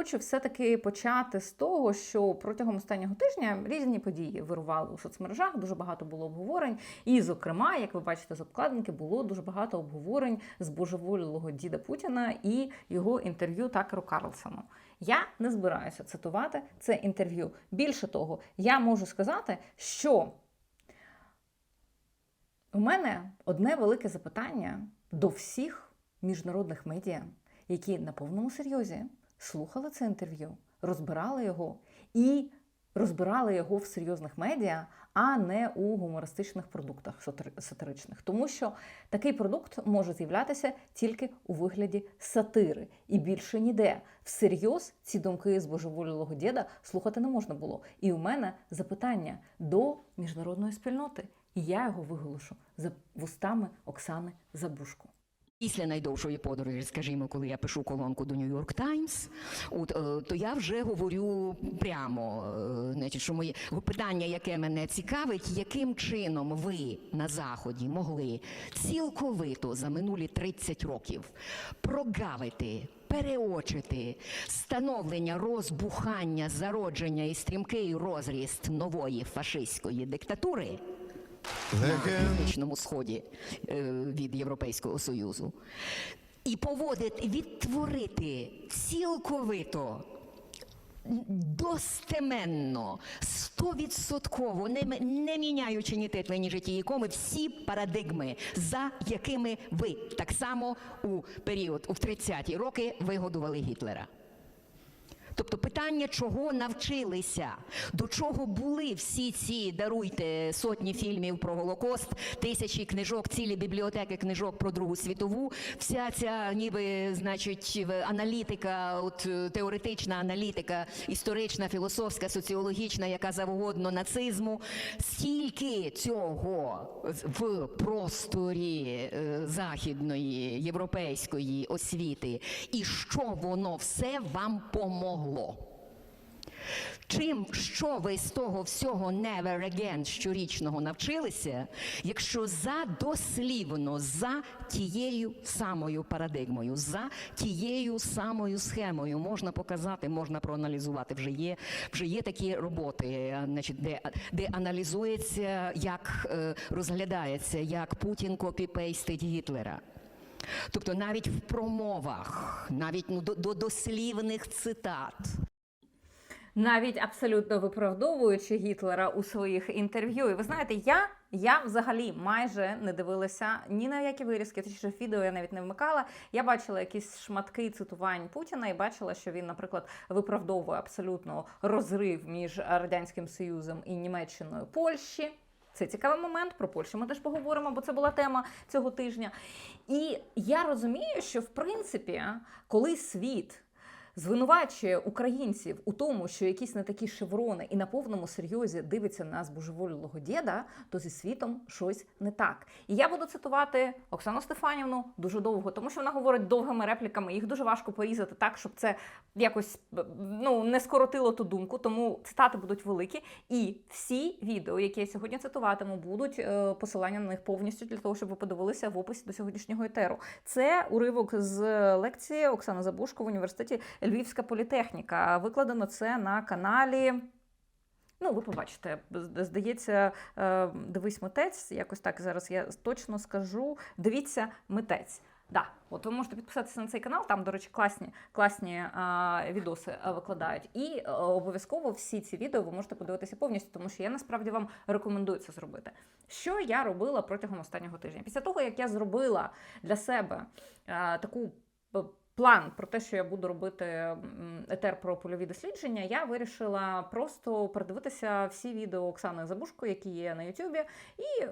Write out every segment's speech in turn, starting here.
хочу все-таки почати з того, що протягом останнього тижня різні події вирували у соцмережах. Дуже багато було обговорень. І, зокрема, як ви бачите з обкладинки, було дуже багато обговорень з божеволілого діда Путіна і його інтерв'ю Такеру Карлсону. Я не збираюся цитувати це інтерв'ю. Більше того, я можу сказати, що у мене одне велике запитання до всіх міжнародних медіа, які на повному серйозі слухали це інтерв'ю, розбирали його і розбирали його в серйозних медіа, а не у гумористичних продуктах сатир- сатиричних. Тому що такий продукт може з'являтися тільки у вигляді сатири і більше ніде. Всерйоз ці думки з божеволілого діда слухати не можна було. І у мене запитання до міжнародної спільноти. І я його виголошу за вустами Оксани Забушко. Після найдовшої подорожі, скажімо, коли я пишу колонку до Нью-Йорк Таймс, е, то я вже говорю прямо, е, значить, що моє питання, яке мене цікавить, яким чином ви на заході могли цілковито за минулі 30 років прогавити. Переочити становлення розбухання, зародження і стрімкий розріст нової фашистської диктатури на північному сході е, від Європейського Союзу. І поводити, відтворити цілковито. Достеменно, стовідсотково, не, не міняючи ні титли, ні житті ікоми, всі парадигми, за якими ви так само у період у 30-ті роки вигодували Гітлера. Тобто питання, чого навчилися, до чого були всі ці даруйте сотні фільмів про Голокост, тисячі книжок, цілі бібліотеки книжок про Другу світову, вся ця ніби значить аналітика, от е, теоретична аналітика, історична, філософська, соціологічна, яка завгодно нацизму, стільки цього в просторі е, західної європейської освіти, і що воно все вам помогло. Чим що ви з того всього never again щорічного навчилися, якщо за дослівно за тією самою парадигмою, за тією самою схемою можна показати, можна проаналізувати. Вже є вже є такі роботи, значить, де, де аналізується, як е, розглядається, як Путін копіпейстить Гітлера. Тобто навіть в промовах, навіть ну, до, до дослівних цитат. навіть абсолютно виправдовуючи Гітлера у своїх інтерв'ю. І ви знаєте, я, я взагалі майже не дивилася ні на які вирізки, точніше відео я навіть не вмикала. Я бачила якісь шматки цитувань Путіна і бачила, що він, наприклад, виправдовує абсолютно розрив між радянським Союзом і Німеччиною Польщі. Це цікавий момент. Про Польщу ми теж поговоримо, бо це була тема цього тижня. І я розумію, що в принципі, коли світ звинувачує українців у тому, що якісь не такі шеврони і на повному серйозі дивиться на збожеволілого діда, то зі світом щось не так. І я буду цитувати Оксану Стефанівну дуже довго, тому що вона говорить довгими репліками. Їх дуже важко порізати так, щоб це якось ну не скоротило ту думку. Тому цитати будуть великі. І всі відео, які я сьогодні цитуватиму, будуть е, посилання на них повністю для того, щоб ви подивилися в описі до сьогоднішнього етеру. Це уривок з лекції Оксани Забушко в університеті Львівська політехніка. Викладено це на каналі. Ну, ви побачите, здається, е, дивись митець. Якось так зараз я точно скажу. Дивіться митець. Да, от ви можете підписатися на цей канал. Там, до речі, класні, класні а, відоси викладають. І е, обов'язково всі ці відео ви можете подивитися повністю, тому що я насправді вам рекомендую це зробити. Що я робила протягом останнього тижня? Після того, як я зробила для себе а, таку план про те, що я буду робити етер про польові дослідження, я вирішила просто передивитися всі відео Оксани Забушко, які є на Ютубі, і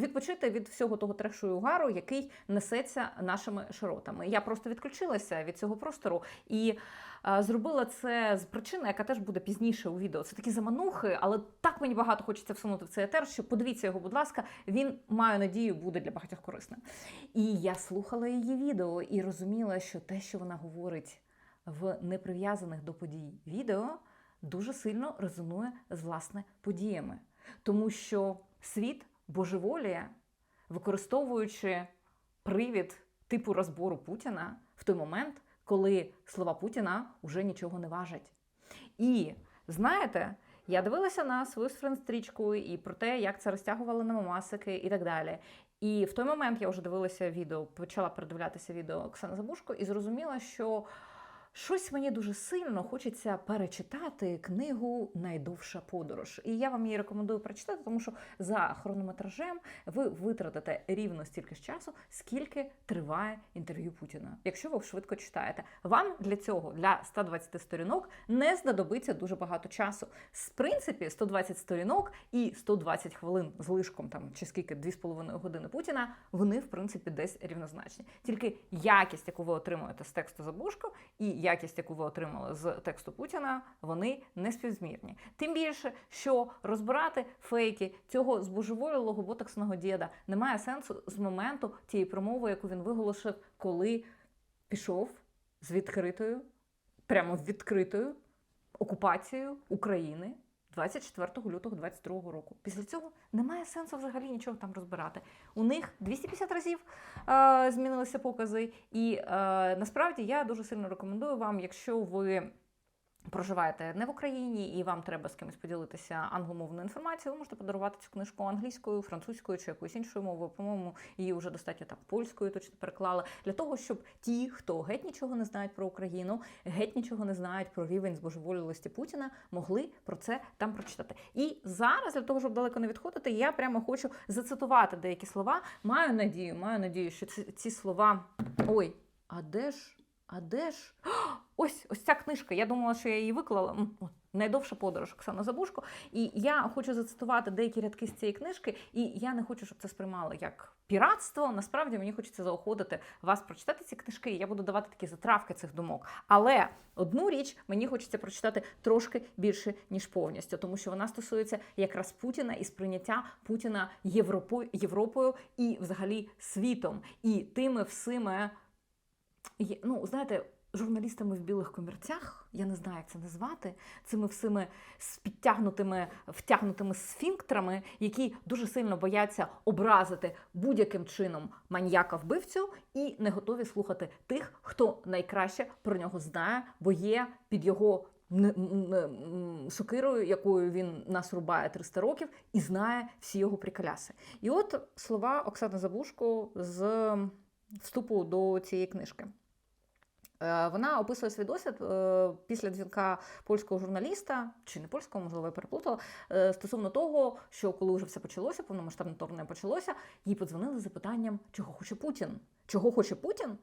відпочити від всього того трешу і угару, який несеться нашими широтами. Я просто відключилася від цього простору і зробила це з причини, яка теж буде пізніше у відео. Це такі заманухи, але так мені багато хочеться всунути в цей етер, що подивіться його, будь ласка, він маю надію буде для багатьох корисним. І я слухала її відео і розуміла, що те, що вона говорить в неприв'язаних до подій відео, дуже сильно резонує з власне подіями, тому що світ божеволіє, використовуючи привід типу розбору Путіна в той момент, коли слова Путіна вже нічого не важать. І знаєте, я дивилася на свою стрічку і про те, як це розтягували на мамасики і так далі. І в той момент я вже дивилася відео, почала передивлятися відео Оксани Забушко і зрозуміла, що щось мені дуже сильно хочеться перечитати книгу Найдовша подорож. І я вам її рекомендую прочитати, тому що за хронометражем ви витратите рівно стільки ж часу, скільки триває інтерв'ю Путіна. Якщо ви швидко читаєте, вам для цього для 120 сторінок не знадобиться дуже багато часу. З принципі, 120 сторінок і 120 хвилин з лишком там чи скільки 2,5 години Путіна, вони в принципі десь рівнозначні. Тільки якість, яку ви отримуєте з тексту Забушко, і якість, яку ви отримали з тексту Путіна, вони не співзмірні. Тим більше, що розбирати фейки цього збожеволілого ботоксного діда немає сенсу з моменту тієї промови, яку він виголосив, коли пішов з відкритою, прямо відкритою окупацією України 24 лютого 22 року. Після цього немає сенсу взагалі нічого там розбирати. У них 250 разів е, змінилися покази, і е, насправді я дуже сильно рекомендую вам, якщо ви. Проживаєте не в Україні і вам треба з кимось поділитися англомовною інформацією, ви можете подарувати цю книжку англійською, французькою чи якоюсь іншою мовою. По-моєму, її вже достатньо так польською точно переклали. Для того, щоб ті, хто геть нічого не знають про Україну, геть нічого не знають про рівень збожеволілості Путіна, могли про це там прочитати. І зараз, для того, щоб далеко не відходити, я прямо хочу зацитувати деякі слова. Маю надію, маю надію, що ці, ці слова. Ой, а де ж? А де ж? Ось ось ця книжка. Я думала, що я її виклала. Найдовша подорож Оксана Забушко. І я хочу зацитувати деякі рядки з цієї книжки, і я не хочу, щоб це сприймали як піратство. Насправді мені хочеться заохотити вас прочитати ці книжки. і Я буду давати такі затравки цих думок. Але одну річ мені хочеться прочитати трошки більше ніж повністю, тому що вона стосується якраз Путіна і сприйняття Путіна Європою, Європою і взагалі світом, і тими всіми. Ну, знаєте, журналістами в білих комірцях, я не знаю, як це назвати, цими всіми підтягнутими, втягнутими сфінктрами, які дуже сильно бояться образити будь-яким чином маньяка вбивцю і не готові слухати тих, хто найкраще про нього знає, бо є під його сокирою, якою він нас рубає 300 років, і знає всі його приколяси. І от слова Оксани Забушко з вступу до цієї книжки. Е, Вона описує свій досвід е, після дзвінка польського журналіста, чи не польського, можливо, я переплутала, е, стосовно того, що коли вже все почалося, повномасштабне вторгнення почалося, їй подзвонили з запитанням, чого хоче Путін. Чого хоче Путін?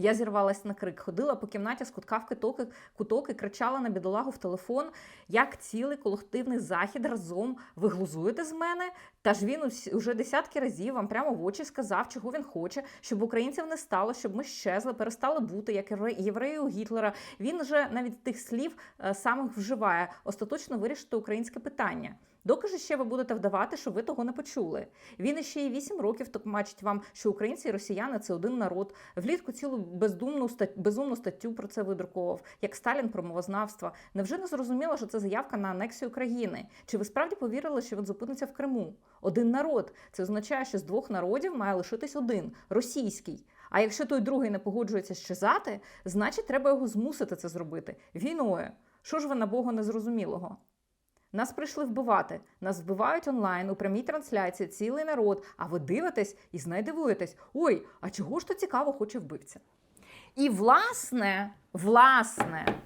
Я зірвалась на крик, ходила по кімнаті з кутка в куток, куток і кричала на бідолагу в телефон, як цілий колективний захід разом ви глузуєте з мене. Та ж він уже десятки разів вам прямо в очі сказав, чого він хоче, щоб українців не стало, щоб ми щезли, перестали бути як євре- євреї у Гітлера. Він вже навіть тих слів е, самих вживає остаточно вирішити українське питання. Доки ж ще ви будете вдавати, що ви того не почули? Він іще й вісім років токмачить вам, що українці і росіяни це один народ. Влітку цілу бездумну безумну статтю про це видруковував, як Сталін про мовознавство. Невже не зрозуміло, що це заявка на анексію країни? Чи ви справді повірили, що він зупиниться в Криму? Один народ. Це означає, що з двох народів має лишитись один російський. А якщо той другий не погоджується щезати, значить треба його змусити це зробити війною. Що ж ви на Бога незрозумілого? Нас прийшли вбивати. Нас вбивають онлайн у прямій трансляції цілий народ. А ви дивитесь і знайдивуєтесь. Ой, а чого ж то цікаво хоче вбивця? І власне, власне,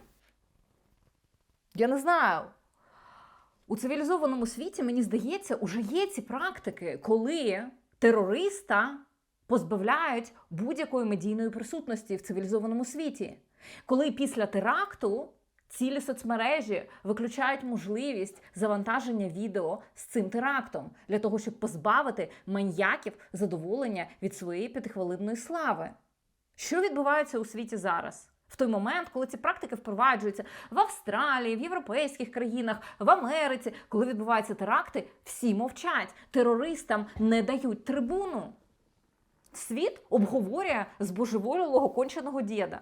я не знаю. У цивілізованому світі, мені здається, уже є ці практики, коли терориста позбавляють будь-якої медійної присутності в цивілізованому світі. Коли після теракту цілі соцмережі виключають можливість завантаження відео з цим терактом для того, щоб позбавити маньяків задоволення від своєї п'ятихвилинної слави. Що відбувається у світі зараз? В той момент, коли ці практики впроваджуються в Австралії, в європейських країнах, в Америці, коли відбуваються теракти, всі мовчать. Терористам не дають трибуну. Світ обговорює збожеволілого конченого діда.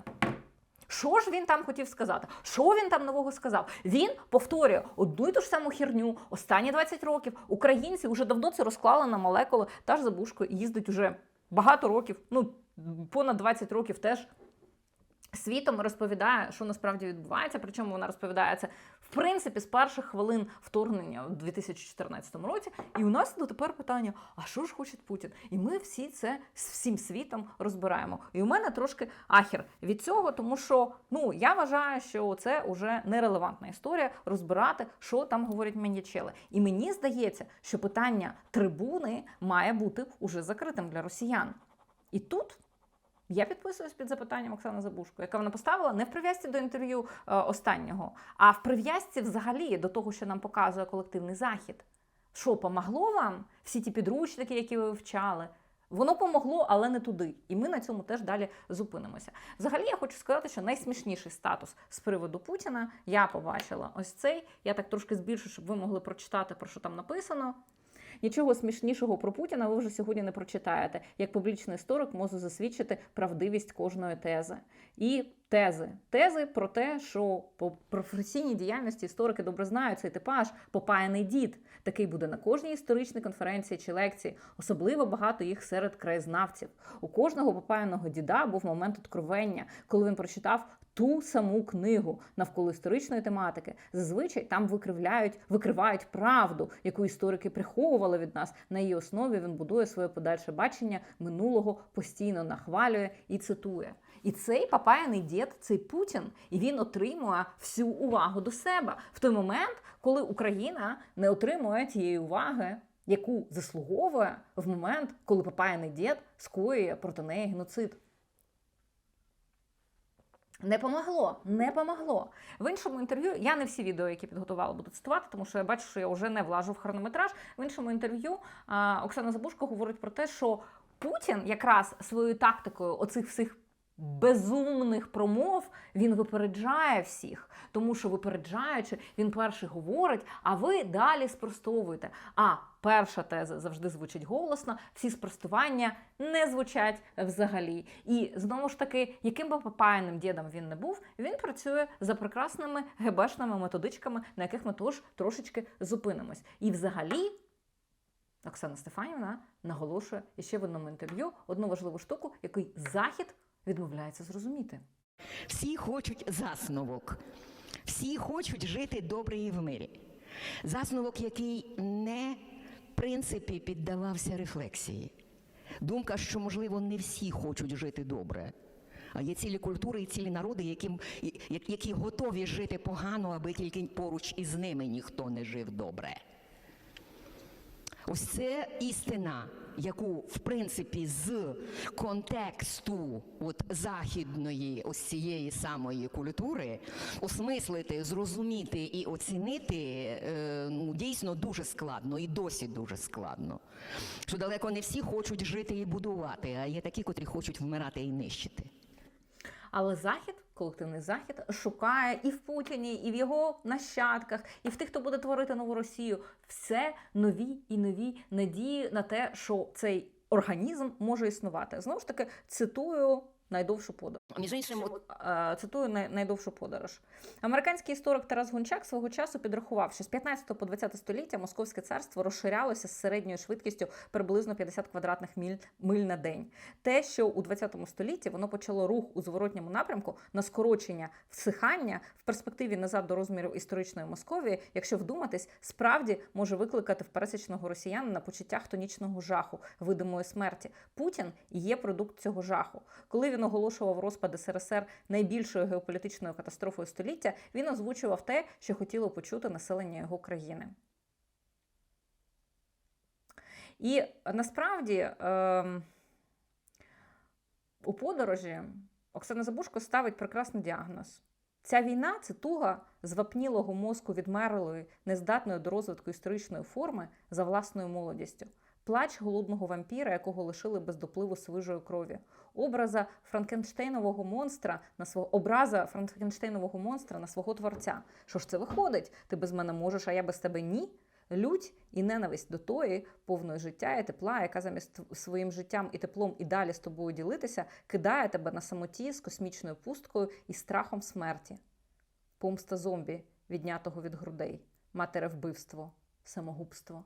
Що ж він там хотів сказати? Що він там нового сказав? Він повторює одну й ту ж саму херню останні 20 років. Українці вже давно це розклали на молекули. Та ж забушко їздить уже багато років, ну понад 20 років теж світом розповідає, що насправді відбувається. Причому вона розповідає це в принципі з перших хвилин вторгнення у 2014 році. І у нас дотепер питання: а що ж хоче Путін? І ми всі це з всім світом розбираємо. І у мене трошки ахір від цього, тому що ну я вважаю, що це вже нерелевантна історія розбирати, що там говорять маньячели. І мені здається, що питання трибуни має бути уже закритим для росіян. І тут я підписуюсь під запитанням Оксани Забушко, яка вона поставила не в прив'язці до інтерв'ю е, останнього, а в прив'язці взагалі до того, що нам показує колективний захід. Що помогло вам всі ті підручники, які ви вивчали? Воно помогло, але не туди. І ми на цьому теж далі зупинимося. Взагалі, я хочу сказати, що найсмішніший статус з приводу Путіна я побачила ось цей. Я так трошки збільшу, щоб ви могли прочитати, про що там написано. Нічого смішнішого про Путіна ви вже сьогодні не прочитаєте. Як публічний історик можу засвідчити правдивість кожної тези. І тези. Тези про те, що по професійній діяльності історики добре знають цей типаж попаяний дід. Такий буде на кожній історичній конференції чи лекції. Особливо багато їх серед краєзнавців. У кожного попаяного діда був момент откровення, коли він прочитав ту саму книгу навколо історичної тематики. Зазвичай там викривляють, викривають правду, яку історики приховували від нас. На її основі він будує своє подальше бачення минулого, постійно нахвалює і цитує. І цей папаяний дід, цей Путін, і він отримує всю увагу до себе в той момент, коли Україна не отримує тієї уваги. Яку заслуговує в момент, коли папаяний дід скоює проти неї геноцид. Не помогло, не помогло. В іншому інтерв'ю я не всі відео, які підготувала, буду цитувати, тому що я бачу, що я вже не влажу в хронометраж. В іншому інтерв'ю Оксана Забушко говорить про те, що Путін якраз своєю тактикою оцих всіх безумних промов він випереджає всіх, тому що випереджаючи, він перший говорить, а ви далі спростовуєте. А перша теза завжди звучить голосно, всі спростування не звучать взагалі. І знову ж таки, яким би попаяним дідом він не був, він працює за прекрасними гебешними методичками, на яких ми тож трошечки зупинимось. І взагалі. Оксана Стефанівна наголошує ще в одному інтерв'ю одну важливу штуку, який захід відмовляється зрозуміти. Всі хочуть засновок. Всі хочуть жити добре і в мирі. Засновок, який не в принципі піддавався рефлексії. Думка, що, можливо, не всі хочуть жити добре. А є цілі культури і цілі народи, яким, і- які готові жити погано, аби тільки поруч із ними ніхто не жив добре. Ось це істина, яку в принципі з контексту от західної ось цієї самої культури осмислити, зрозуміти і оцінити е, ну, дійсно дуже складно і досі дуже складно. Що далеко не всі хочуть жити і будувати, а є такі, котрі хочуть вмирати і нищити. Але захід, колективний захід, шукає і в Путіні, і в його нащадках, і в тих, хто буде творити нову Росію, все нові і нові надії на те, що цей організм може існувати. Знову ж таки, цитую найдовшу подорож. Між іншим, Цитую най- найдовшу подорож. Американський історик Тарас Гончак свого часу підрахував, що з 15 по 20 століття Московське царство розширялося з середньою швидкістю приблизно 50 квадратних міль, миль на день. Те, що у 20 столітті воно почало рух у зворотньому напрямку на скорочення всихання в перспективі назад до розмірів історичної Московії, якщо вдуматись, справді може викликати в пересічного росіянина почуття хтонічного жаху, видимої смерті. Путін і є продукт цього жаху. Коли він оголошував розпад СРСР найбільшою геополітичною катастрофою століття, він озвучував те, що хотіло почути населення його країни. І насправді ем, у подорожі Оксана Забушко ставить прекрасний діагноз. Ця війна це туга звапнілого мозку відмерлої, нездатної до розвитку історичної форми за власною молодістю. Плач голодного вампіра, якого лишили без допливу свіжої крові, образа франкенштейнового монстра на свого образа франкенштейнового монстра на свого творця. Що ж це виходить? Ти без мене можеш, а я без тебе ні. Лють і ненависть до тої, повної життя і тепла, яка замість своїм життям і теплом і далі з тобою ділитися, кидає тебе на самоті з космічною пусткою і страхом смерті. Помста зомбі, віднятого від грудей, матере вбивство, самогубство.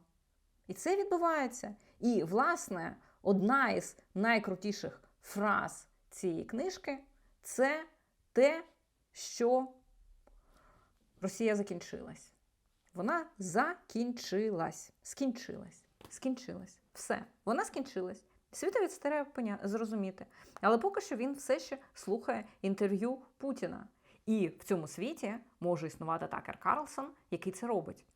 І це відбувається. І, власне, одна із найкрутіших фраз цієї книжки це те, що Росія закінчилась. Вона закінчилась. Скінчилась. Скінчилась. Все. Вона скінчилась. Світові це треба зрозуміти. Але поки що він все ще слухає інтерв'ю Путіна. І в цьому світі може існувати Такер Карлсон, який це робить.